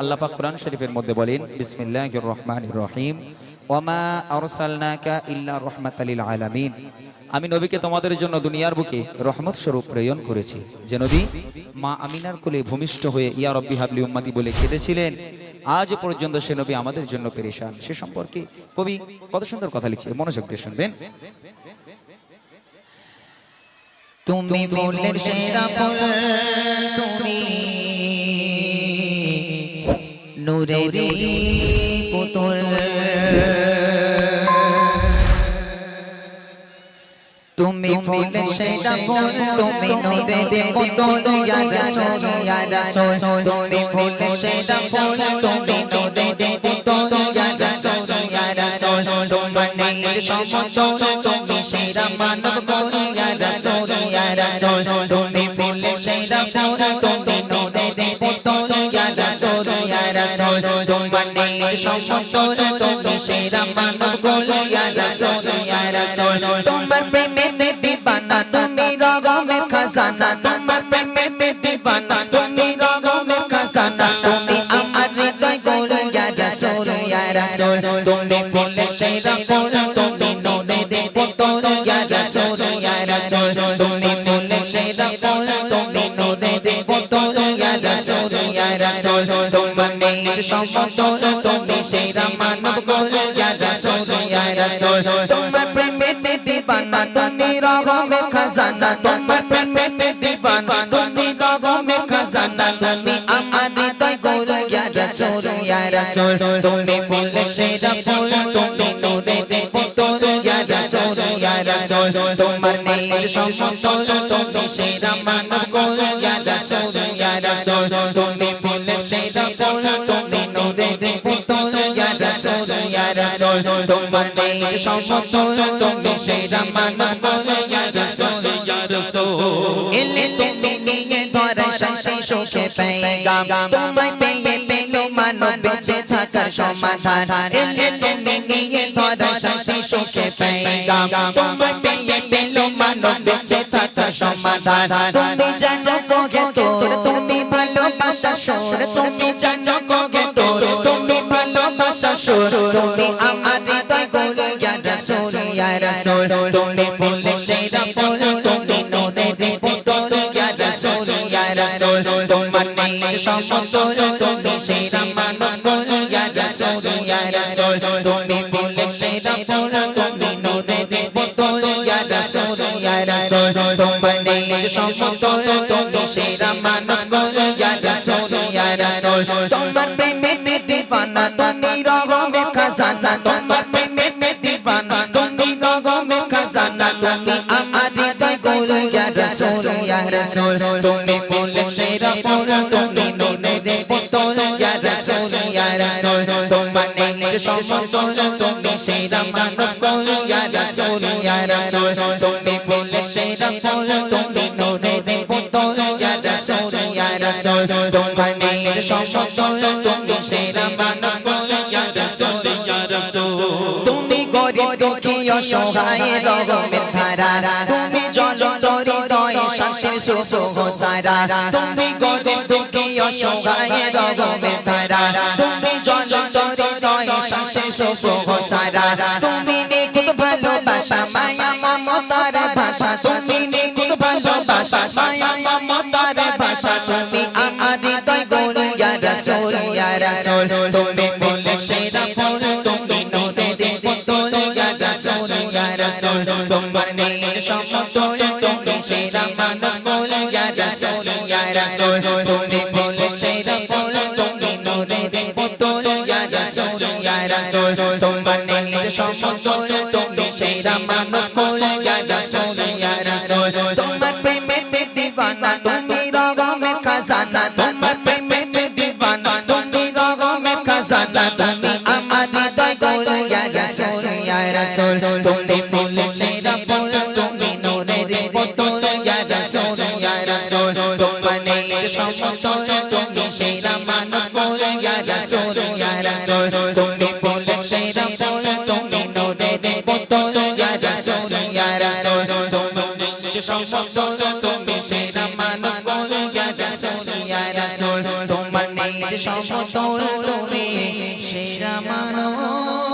আল্লাহ পাক কোরআন শরীফের মধ্যে বলেন, বিসমিল্লাহির রহমানির রহিম। ওয়ামা আরসালনাকা ইল্লা লিল আলামিন। আমি নবীকে তোমাদের জন্য দুনিয়ার বুকে রহমত স্বরূপ প্রেরণ করেছি। যে নবী মা আমিনার কোলে ভূমিষ্ঠ হয়ে, ইয়া রব্বি হাবলি উম্মাতি বলে কেঁদেছিলেন, আজ পর্যন্ত সে নবী আমাদের জন্য পেরেশান। সে সম্পর্কে কবি কত সুন্দর কথা লিখছে, মনোযোগ দিয়ে শুনবেন। তুমি ফুলের সেরা তুমি। নূরের পুতুল তুমি ফুলের সেরা ফুল তুমি নূরের পুতুল ইয়া রাসূল ইয়া রাসূল তুমি ফুলের সেরা ফুল তুমি নূরের পুতুল ইয়া রাসূল ইয়া রাসূল তোমার নেই সমতল তুমি সেরা মানব কোন ইয়া রাসূল ইয়া রাসূল তুমি রাসূল ইয়া রাসূল তোমার ইয়া ইয়া প্রেমেতে দিবানা তুমি রগমের খাজানা তোমার প্রেমেতে দিবানা তুমি রগমের খাজানা তুমি আমার হৃদয় গোল ইয়া ইয়া তুমি ফুলের সেরা ফুল তুমি নূরের রাসূল, তোমার নেই সমতল তুমি সেরা মানব গোল ইয়া রাসূল ইয়া রাসূল, তোমার প্রেমেতে দিবানা, তুমি রগমের খাজানা, তোমার প্রেমেতে দিবানা, তুমি রগমের খাজানা, তুমি আমার হৃদয় গোল, ইয়া রাসূল ইয়া রাসূল, তুমি ফুলের সেরা ফুল, তুমি নূরে নূরের পুতুল, ইয়া রাসূল ইয়া রাসূল, তোমার নেই সমতল তুমি সেরা মানব ফুলের সেরা ফুল তুমি নূরের পুতুল ইয়া রাসূল ইয়া রাসূল তোমার নেই সমতল তুমি সেরা মানব ইয়া রাসূল ইয়া রাসূল এলে তুমি নিয়ে ধরা শান্তি সুখে পেগাম তোমায় পেয়ে পেল মানব বেঁচে থাকার সমাধান। এলে তুমি নিয়ে ধরা শান্তি সুখে পেগাম তোমায় পেয়ে পেল মানব বেঁচে থাকার সমাধান। তুমি জানো কোগে তোর ভালোবাসা সুর, তুমি জানো কোগে তোর, তুমি ভালোবাসা সুর, তুমি আমার হৃদয় গোল ইয়া রাসূল ইয়া রাসূল তুমি ফুলের সেরা ফুল, তুমি নূরের পুতুল ইয়া রাসূল ইয়া রাসূল তোমার নেই সমতল, তুমি সেরা মানব গোল ইয়া রাসূল ইয়া রাসূল তুমি ফুলের সেরা ফুল, তুমি নূরের পুতুল ইয়া রাসূল ইয়া রাসূল তোমার নেই সমতল, তুমি সেরা মানব তোমার প্রেমেতে দিবানা তুমি রগমে খাজানা তোমার প্রেমেতে দিবানা তুমি রগমে খাজানা তুমি আমার হৃদয় গোল ইয়া রাসূল ইয়া রাসূল তুমি ফুলের সেরা ফুল তুমি নূরের পুতুল ইয়া রাসূল ইয়া রাসূল তোমার নেই সমতল তুমি সেরা মানব গোল ইয়া রাসূল ইয়া রাসূল তুমি ফুলের সেরা ফুল তুমি নূরের রাসূল নেই সমতল তুমি সেরা মানব গোল ইয়া রাসূল। ইয়া রাসূল তুমি গরিব, দুঃখী, অসহায় রগমের ধারা। তুমি জনতরি দয় শান্তির সুখ সারা। তুমি গরিব, দুঃখী, অসহায় রগমের ধারা। তুমি জনতরি দয় শান্তির সুখ সারা। তুমি রাসূল ইয়া রাসূল তুমি ফুলের সেরা ফুল তুমি নূরের পুতুল ইয়া রাসূল ইয়া রাসূল তোমার নেই সমতল তুমি সেরা মানব গোল ইয়া রাসূল ইয়া রাসূল তুমি ফুলের সেরা ফুল তুমি নূরের পুতুল ইয়া রাসূল ইয়া রাসূল তোমার নেই সমতল তুমি সেরা মানব গোল ইয়া রাসূল ইয়া রাসূল তোমার প্রেমেতে দিবানা তুমি রগমের খাজানা ফুল তুমি নূরের পুতুল ইয়া রাসূল ইয়া রাসূল তোমার সমতল তুমি সেরা মানব গোল ইয়া রাসূল ইয়া রাসূল তুমি ফুলের সেরা ফুল তুমি নূরের পুতুল ইয়া রাসূল ইয়া রাসূল তুমি নেই সমতল তুমি সেরা মানব গোল ইয়া রাসূল ইয়া রাসূল তোমার সমতল তুমি সেরা মানব